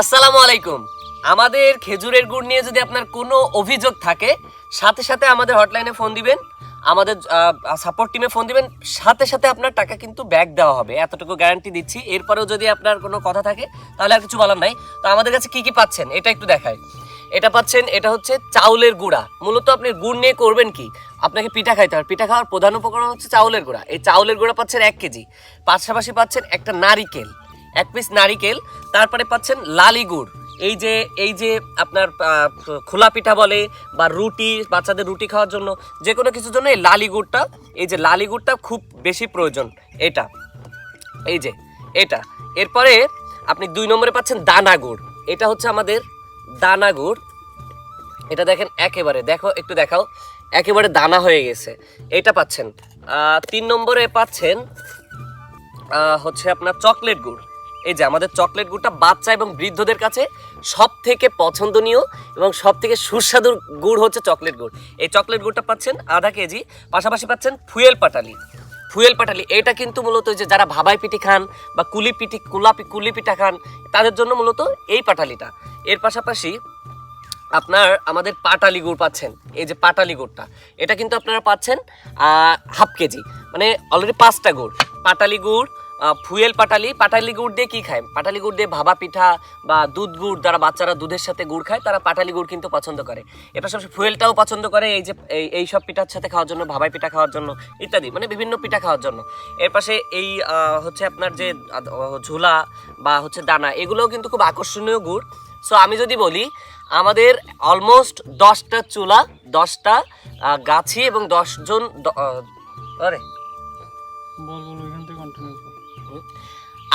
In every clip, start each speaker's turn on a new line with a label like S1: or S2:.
S1: আসসালামু আলাইকুম। আমাদের খেজুরের গুড় নিয়ে যদি আপনার কোনো অভিযোগ থাকে, সাথে সাথে আমাদের হটলাইনে ফোন দিবেন, আমাদের সাপোর্ট টিমে ফোন দিবেন, সাথে সাথে আপনার টাকা কিন্তু ব্যাক দেওয়া হবে। এতটুকু গ্যারান্টি দিচ্ছি। এরপরেও যদি আপনার কোনো কথা থাকে, তাহলে আর কিছু বলার নাই। তো আমাদের কাছে কি কি পাচ্ছেন, এটা একটু দেখায় এটা পাচ্ছেন, এটা হচ্ছে চাউলের গুঁড়া। মূলত আপনি গুড় নিয়ে করবেন কি? আপনাকে পিঠা খাইতে হবে। পিঠা খাওয়ার প্রধান উপকরণ হচ্ছে চাউলের গুঁড়া। এই চাউলের গুঁড়া পাচ্ছেন এক কেজি। পাশাপাশি পাচ্ছেন একটা নারিকেল। এক পিস নারিকেল তারপরে পাচ্ছেন লালি গুড়। এই যে এই যে আপনার খোলা পিঠা বলে বা রুটি, বাচ্চাদের রুটি খাওয়ার জন্য যে কোনো কিছুর জন্য এই লালি গুড়টা, এই যে লালি গুড়টা খুব বেশি প্রয়োজন, এটা। এই যে, এটা। এরপরে আপনি দুই নম্বরে পাচ্ছেন দানা গুড়। এটা হচ্ছে আমাদের দানা গুড়। এটা দেখেন একেবারে, দেখো, একটু দেখাও। একেবারে দানা হয়ে গেছে। এটা পাচ্ছেন তিন নম্বরে পাচ্ছেন হচ্ছে আপনার চকলেট গুড়। এই যে আমাদের চকলেট গুড়টা বাচ্চা এবং বৃদ্ধদের কাছে সব থেকে পছন্দনীয় এবং সব থেকে সুস্বাদু গুড় হচ্ছে চকলেট গুড়। এই চকলেট গুড়টা পাচ্ছেন আধা কেজি, পাশাপাশি পাচ্ছেন ফুয়েল পাটালি। ফুয়েল পাটালি, এটা কিন্তু মূলত যে যারা ভাবাই পিঠি খান বা কুলি পিঠি, কুলাপি, কুলি পিঠা খান, তাদের জন্য মূলত এই পাটালিটা। এর পাশাপাশি আপনার আমাদের পাটালি গুড় পাচ্ছেন, এই যে পাটালি গুড়টা। এটা কিন্তু আপনারা পাচ্ছেন হাফ কেজি মানে অলরেডি পাঁচটা গুড়। পাটালি গুড় ফুয়েল পাটালি পাটালি গুড় দিয়ে কি খায়? পাটালি গুড় দিয়ে ভাবা পিঠা বা দুধ গুড়, যারা বাচ্চারা দুধের সাথে গুড় খায়, তারা পাটালি গুড় কিন্তু পছন্দ করে। এর পাশাপাশি ফুয়েলটাও পছন্দ করে, এই যে, এই সব পিঠার সাথে খাওয়ার জন্য, ভাবাই পিঠা খাওয়ার জন্য, ইত্যাদি মানে বিভিন্ন পিঠা খাওয়ার জন্য। এর পাশে এই হচ্ছে আপনার যে ঝোলা বা হচ্ছে দানা, এগুলোও কিন্তু খুব আকর্ষণীয় গুড়। সো আমি যদি বলি, আমাদের অলমোস্ট দশটা চুলা, দশটা গাছি এবং দশজন আরে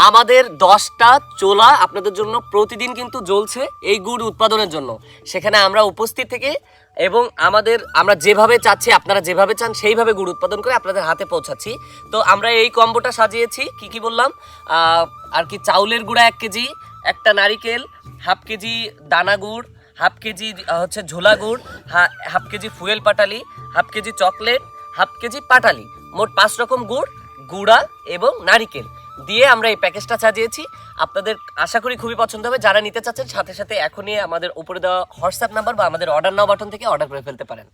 S1: আমাদের দশটা চোলা আপনাদের জন্য প্রতিদিন কিন্তু জ্বলছে এই গুড় উৎপাদনের জন্য। সেখানে আমরা উপস্থিত থেকে এবং আমাদের, আমরা যেভাবে চাচ্ছি, আপনারা যেভাবে চান, সেইভাবে গুড় উৎপাদন করে আপনাদের হাতে পৌঁছাচ্ছি। তো আমরা এই কম্বোটা সাজিয়েছি, কি কি বললাম? আর কি চাউলের গুঁড়া এক কেজি, একটা নারিকেল, হাফ কেজি দানা গুড়, হাফ কেজি হচ্ছে ঝোলা গুড় হাফ কেজি ফুয়েল পাটালি, half KG chocolate, half KG পাটালি। মোট পাঁচ রকম গুড় গুড়া এবং নারিকেল দিয়ে আমরা এই প্যাকেজটা সাজিয়েছি। আপনাদের আশা করি খুবই পছন্দ হবে। যারা নিতে চাচ্ছেন, সাথে সাথে এখনই আমাদের উপরে দেওয়া হোয়াটসঅ্যাপ নাম্বার বা আমাদের অর্ডার নাও বাটন থেকে অর্ডার করে ফেলতে পারেন।